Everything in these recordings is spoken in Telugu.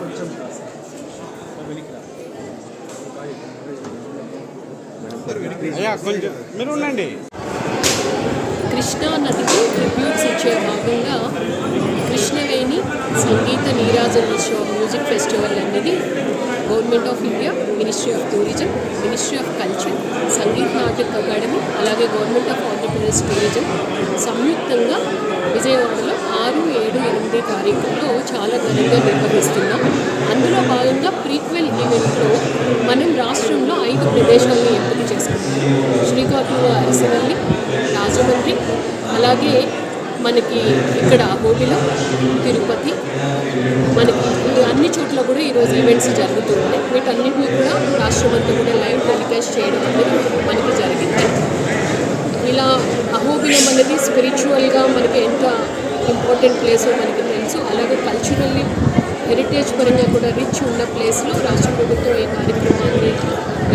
కొంచెం కృష్ణా నదికి ట్రిబ్యూట్స్ ఇచ్చే భాగంగా కృష్ణవేణి సంగీత నీరాజనోత్సవ మ్యూజిక్ ఫెస్టివల్ అనేది government of India ministry of tourism ministry of culture Sangeet Natak Akademi అలాగే గవర్నమెంట్ ఆఫ్ ఆంధ్రప్రదేశ్ టూరిజం సంయుక్తంగా విజయవాడలో ఆరు ఏడు ఎనిమిది తారీఖుల్లో చాలా ఘనంగా నిర్వహిస్తున్నాం. అందులో భాగంగా ప్రీక్వెల్ ఈవెంట్లో మనం రాష్ట్రంలో ఐదు ప్రదేశాలను ఎంపిక చేసుకున్నాం శ్రీకాకుళం అరసవల్లి రాజమండ్రి అలాగే మనకి ఇక్కడ హోబిలో తిరుపతి మనకి అన్ని చోట్ల కూడా ఈరోజు ఈవెంట్స్ జరుగుతున్నాయి వీటన్నింటినీ కూడా రాష్ట్రం అంతా కూడా లైవ్ టెలికాస్ట్ చేయడం అనేది మనకి జరిగింది. ఇలా అహోబిలం అనేది స్పిరిచువల్గా మనకి ఎంత ఇంపార్టెంట్ ప్లేసో మనకి తెలుసు. అలాగే కల్చరల్లీ హెరిటేజ్ పరంగా కూడా రిచ్ ఉన్న ప్లేస్లో రాష్ట్ర ప్రభుత్వం ఈ కార్యక్రమాన్ని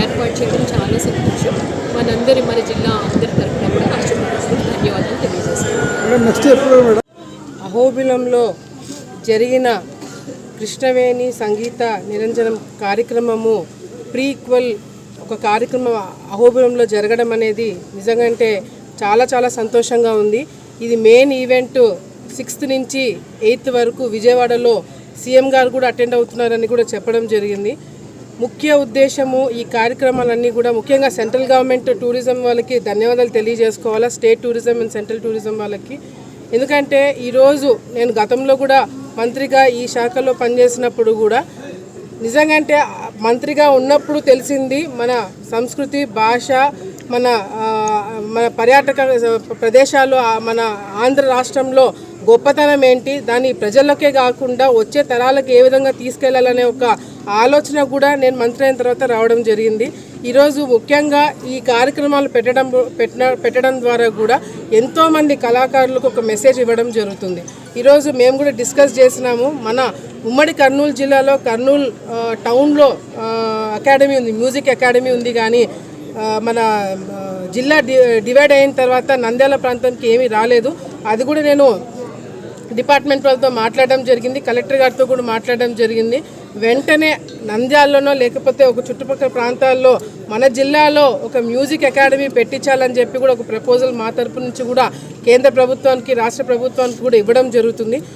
ఏర్పాటు చేయడం చాలా సంతోషం. మనందరి మన జిల్లా అందరి తరఫున కూడా రాష్ట్ర ప్రభుత్వం ధన్యవాదాలు మేడం అహోబిలంలో జరిగిన కృష్ణవేణి సంగీత నిరంజనం కార్యక్రమము ప్రీక్వల్ ఒక కార్యక్రమం అహోబిలంలో జరగడం అనేది నిజంగా అంటే చాలా చాలా సంతోషంగా ఉంది. ఇది మెయిన్ ఈవెంట్ సిక్స్త్ నుంచి ఎయిత్ వరకు విజయవాడలో సీఎం గారు కూడా అటెండ్ అవుతున్నారని కూడా చెప్పడం జరిగింది. ముఖ్య ఉద్దేశము ఈ కార్యక్రమాలన్నీ కూడా ముఖ్యంగా సెంట్రల్ గవర్నమెంట్ టూరిజం వాళ్ళకి ధన్యవాదాలు తెలియజేసుకోవాలా state tourism and central tourism వాళ్ళకి. ఎందుకంటే ఈరోజు నేను గతంలో కూడా మంత్రిగా ఈ శాఖలో పనిచేసినప్పుడు కూడా నిజంగా అంటే మంత్రిగా ఉన్నప్పుడు తెలిసింది మన సంస్కృతి భాష మన మన పర్యాటక ప్రదేశాలు మన ఆంధ్ర రాష్ట్రంలో గొప్పతనం ఏంటి? దాన్ని ప్రజలకే కాకుండా వచ్చే తరాలకు ఏ విధంగా తీసుకెళ్ళాలనే ఒక ఆలోచన కూడా నేను మంత్రి అయిన తర్వాత రావడం జరిగింది. ఈరోజు ముఖ్యంగా ఈ కార్యక్రమాలు పెట్టడం పెట్టిన పెట్టడం ద్వారా కూడా ఎంతోమంది కళాకారులకు ఒక మెసేజ్ ఇవ్వడం జరుగుతుంది. ఈరోజు మేము కూడా డిస్కస్ చేసినాము. మన ఉమ్మడి కర్నూలు జిల్లాలో కర్నూలు టౌన్లో అకాడమీ ఉంది మ్యూజిక్ అకాడమీ ఉంది కానీ మన జిల్లా డి డివైడ్ అయిన తర్వాత నంద్యాల ప్రాంతానికి ఏమీ రాలేదు. అది కూడా నేను డిపార్ట్మెంట్ వాళ్ళతో మాట్లాడడం జరిగింది కలెక్టర్ గారితో కూడా మాట్లాడడం జరిగింది. వెంటనే నంద్యాలలోనో లేకపోతే ఒక చుట్టుపక్కల ప్రాంతాల్లో మన జిల్లాలో ఒక మ్యూజిక్ అకాడమీ పెట్టించాలని చెప్పి కూడా ఒక ప్రపోజల్ మా తరపు నుంచి కూడా కేంద్ర ప్రభుత్వానికి రాష్ట్ర ప్రభుత్వానికి కూడా ఇవ్వడం జరుగుతుంది.